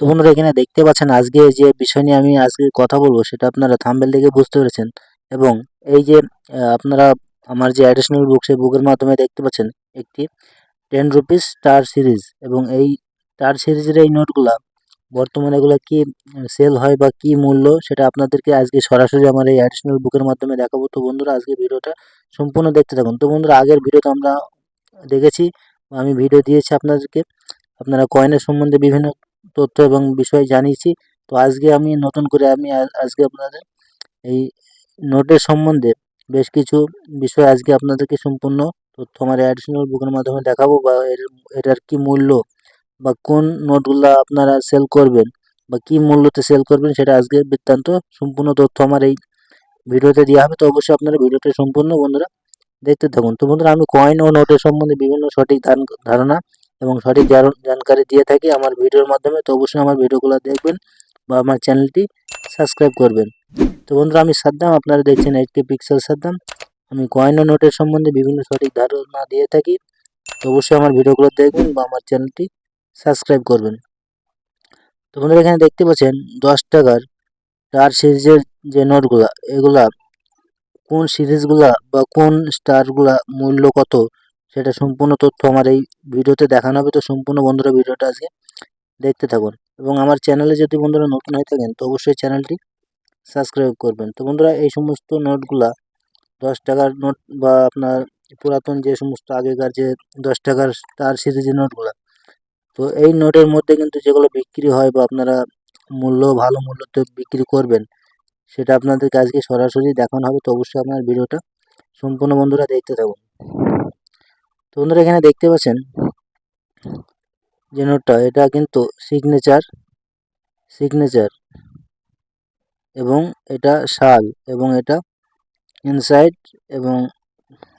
তো বন্ধুরা, এখানে দেখতে পাচ্ছেন আজকে যে বিষয় নিয়ে আমি আজকে কথা বলব, সেটা আপনারা থাম্বেল দেখে বুঝতে পেরেছেন। এবং এই যে আপনারা আমার যে অ্যাডিশনাল বুক সেই বুকের মাধ্যমে দেখতে পাচ্ছেন একটি টেন রুপিস স্টার সিরিজ এবং এই স্টার সিরিজের এই নোটগুলা বর্তমানে এগুলো কি সেল হয় বা কি মূল্য, সেটা আপনাদেরকে আজকে সরাসরি আমার এই অ্যাডিশনাল বুকের মাধ্যমে দেখাবো। তো বন্ধুরা, আজকে ভিডিওটা সম্পূর্ণ দেখতে থাকুন। তো বন্ধুরা, আগের ভিডিওতে আমরা দেখেছি আমি ভিডিও দিয়েছি আপনাদেরকে। আপনারা কয়েনের সম্বন্ধে বিভিন্ন তথ্য এবং বিষয় জানিয়েছি। তো আজকে আমি নতুন করে আমি আজকে আপনাদের এই নোটের সম্বন্ধে বেশ কিছু বিষয় আজকে আপনাদেরকে সম্পূর্ণ তথ্য আমার অ্যাডিশনাল বুকের মাধ্যমে দেখাবো বা এটার কি মূল্য বা কোন নোটগুলা আপনারা সেল করবেন বা কি মূল্যতে সেল করবেন সেটা আজকে বৃত্তান্ত সম্পূর্ণ তথ্য আমার এই ভিডিওতে দেওয়া হবে। তো অবশ্যই আপনারা ভিডিওটা সম্পূর্ণ বন্ধুরা দেখতে থাকুন। তো বন্ধুরা আমি কয়েন ও নোটের সম্বন্ধে বিভিন্ন সঠিক ধারণা এবং সঠিক জানকারি দিয়ে থাকি আমার ভিডিওর মাধ্যমে, তো অবশ্যই আমার ভিডিওগুলো দেখবেন বা আমার চ্যানেলটি সাবস্ক্রাইব করবেন। তো বন্ধুরা, আমি সাদ্দাম, আপনারা দেখছেন এইচকে পিক্সেল সাদ্দাম। আমি কয়েন ও নোটের সম্বন্ধে বিভিন্ন সঠিক ধারণা দিয়ে থাকি। তো অবশ্যই আমার ভিডিওগুলো দেখবেন বা আমার চ্যানেলটি সাবস্ক্রাইব করবেন। তো বন্ধুরা, এখানে দেখতে পাচ্ছেন দশ টাকার স্টার সিরিজের যে নোটগুলা এগুলা কোন সিরিজগুলা বা কোন স্টারগুলা মূল্য কত? সেটা সম্পূর্ণ তথ্য আমার এই ভিডিওতে দেখানো হবে। তো সম্পূর্ণ বন্ধুরা ভিডিওটা আজকে দেখতে থাকুন। এবং আমার চ্যানেলে যদি বন্ধুরা নতুন হয়ে থাকেন, তো অবশ্যই চ্যানেলটি সাবস্ক্রাইব করবেন। তো বন্ধুরা, এই সমস্ত নোটগুলা দশ টাকার নোট বা আপনার পুরাতন যে সমস্ত আগেকার যে দশ টাকার তার সিরিজের নোটগুলা, তো এই নোটের মধ্যে কিন্তু যেগুলো বিক্রি হয় বা আপনারা মূল্য, ভালো মূল্যতে বিক্রি করবেন, সেটা আপনাদেরকে আজকে সরাসরি দেখানো হবে। তো অবশ্যই আপনার ভিডিওটা সম্পূর্ণ বন্ধুরা দেখতে থাকুন। তো বন্ধুরা এখানে দেখতে পাচ্ছেন যে নোটটা, এটা কিন্তু সিগনেচার সিগনেচার এবং এটা শাল এবং এটা ইনসাইড এবং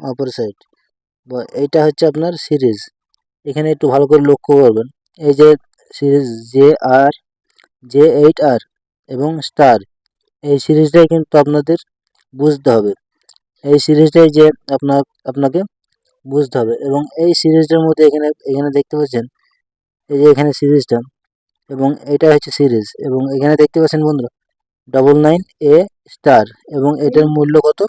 অপর সাইড বা এইটা হচ্ছে আপনার সিরিজ এখানে একটু ভালো করে লক্ষ্য করবেন। এই যে series J R J eight R এবং স্টার এই সিরিজটাই কিন্তু আপনাদের বুঝতে হবে। এই সিরিজটাই যে আপনার, আপনাকে বুঝতে হবে। এবং এই সিরিজটার মধ্যে এখানে এখানে দেখতে পাচ্ছেন, এই যে এখানে সিরিজটা, এবং এটা হচ্ছে সিরিজ, এবং এখানে দেখতে পাচ্ছেন বন্ধুরা ডবল নাইন এ স্টার এবং এটার মূল্য কত?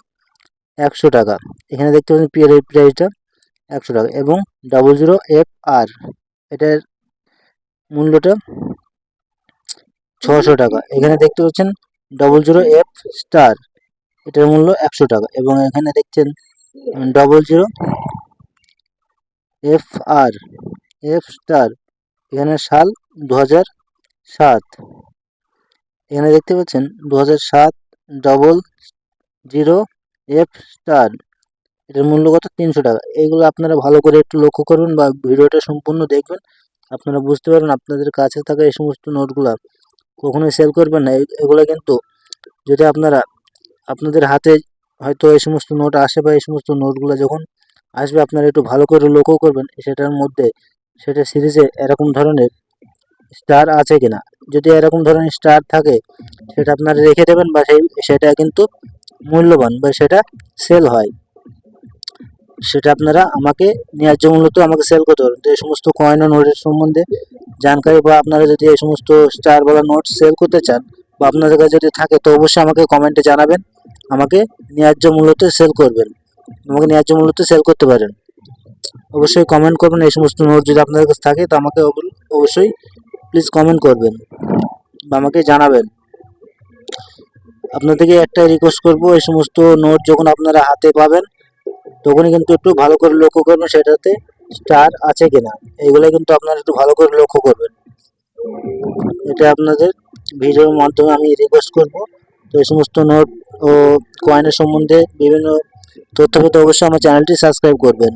একশো টাকা। এখানে দেখতে পাচ্ছেন পিয়ার প্রাইসটা একশো টাকা, এবং ডবল জিরো এফ আর এটার মূল্যটা ছশো টাকা। এখানে দেখতে পাচ্ছেন ডবল জিরো এফ স্টার এটার মূল্য একশো টাকা, এবং এখানে দেখছেন double zero F R F star এখানে সাল দু সাত। এখানে দেখতে পাচ্ছেন দু সাত ডবল জিরো এফ স্টার এটার মূল্য কত? তিনশো টাকা। এইগুলো আপনারা ভালো করে একটু লক্ষ্য করবেন বা ভিডিওটা সম্পূর্ণ দেখবেন। আপনারা বুঝতে পারবেন আপনাদের কাছে থাকা এই সমস্ত নোটগুলা কখনোই সেল করবেন না। এগুলো কিন্তু যদি আপনারা আপনাদের হাতে হয়তো এই সমস্ত নোট আসে বা এই সমস্ত নোটগুলো যখন আসবে আপনারা একটু ভালো করে লক্ষ্য করবেন সেটার মধ্যে সেটা সিরিজে এরকম ধরনের স্টার আছে কিনা। যদি এরকম ধরনের স্টার থাকে, সেটা আপনারা রেখে দেবেন বা সেই, সেটা কিন্তু মূল্যবান বা সেটা সেল হয়। সেটা আপনারা আমাকে ন্যায্য মূল্যতে আমাকে সেল করতে পারবেন। তো এই সমস্ত কয়েন ও নোটের সম্বন্ধে জানকারি বা আপনারা যদি এই সমস্ত স্টার বলা নোট সেল করতে চান বা আপনাদের কাছে যদি থাকে, তো অবশ্যই আমাকে কমেন্টে জানাবেন। আমাকে ন্যায্য মূল্যতে সেল করবেন। আমাকে ন্যায্য মূল্যতে সেল করতে পারেন। অবশ্যই কমেন্ট করবেন, এই সমস্ত নোট যদি আপনাদের কাছে থাকে, তো আমাকে অব- অবশ্যই প্লিজ কমেন্ট করবেন বা আমাকে জানাবেন। আপনাদেরকে একটা রিকোয়েস্ট করব, এই সমস্ত নোট যখন আপনারা হাতে পাবেন, তখনই কিন্তু একটু ভালো করে লক্ষ্য করবেন সেটাতে স্টার আছে কিনা। এইগুলো কিন্তু আপনারা একটু ভালো করে লক্ষ্য করবেন। এটা আপনাদের ভিডিওর মাধ্যমে আমি রিকোয়েস্ট করব। তো এই সমস্ত নোট ও কয়েনের সম্বন্ধে বিভিন্ন তথ্য পেতে অবশ্যই আমার চ্যানেলটি সাবস্ক্রাইব করবেন।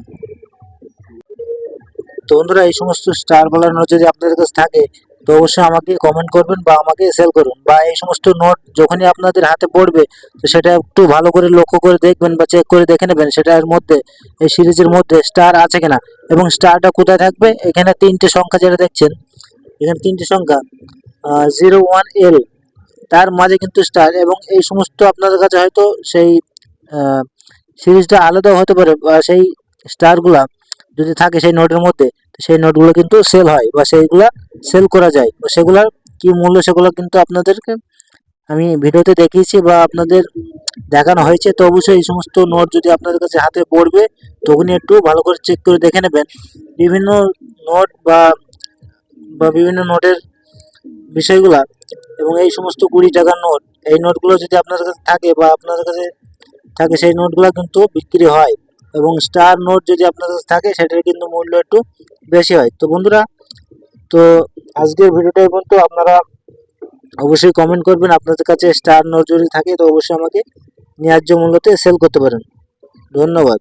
তো বন্ধুরা, এই সমস্ত স্টার বলার নোট যদি আপনাদের কাছে থাকে, তো অবশ্যই আমাকে কমেন্ট করবেন বা আমাকে সেল করুন। বা এই সমস্ত নোট যখনই আপনাদের হাতে পড়বে, তো সেটা একটু ভালো করে লক্ষ্য করে দেখবেন বা চেক করে দেখে নেবেন সেটার মধ্যে, এই সিরিজের মধ্যে স্টার আছে কিনা এবং স্টারটা কোথায় থাকবে? এখানে তিনটে সংখ্যা যেটা দেখছেন, এখানে তিনটে সংখ্যা জিরো ওয়ান এল তার মাঝে কিন্তু স্টার এবং এই সমস্ত আপনাদের কাছে হয়তো সেই সিরিজটা আলাদাও হতে পারে বা সেই স্টারগুলা যদি থাকে সেই নোটের মধ্যে সেই নোটগুলো কিন্তু সেল হয় বা সেইগুলা সেল করা যায়। বা সেগুলার কি মূল্য সেগুলো কিন্তু আপনাদেরকে আমি ভিডিওতে দেখিয়েছি বা আপনাদের দেখানো হয়েছে, তো অবশ্যই এই সমস্ত নোট যদি আপনাদের কাছে হাতে পড়বে, তখনই একটু ভালো করে চেক করে দেখে নেবেন। বিভিন্ন নোট বা বা বিভিন্ন নোটের বিষয়গুলা এবং এই সমস্ত কুড়ি টাকার নোট, এই নোটগুলো যদি আপনাদের কাছে থাকে বা আপনাদের কাছে থাকে, সেই নোটগুলো কিন্তু বিক্রি হয়। এবং স্টার নোট যদি আপনার কাছে থাকে, সেটার কিন্তু মূল্য একটু বেশি হয়। তো বন্ধুরা, তো আজকের ভিডিওটা এই পর্যন্ত। আপনারা অবশ্যই কমেন্ট করবেন। আপনাদের কাছে স্টার নোট যদি থাকে, তো অবশ্যই আমাকে ন্যায্য মূল্যতে সেল করতে পারেন। ধন্যবাদ।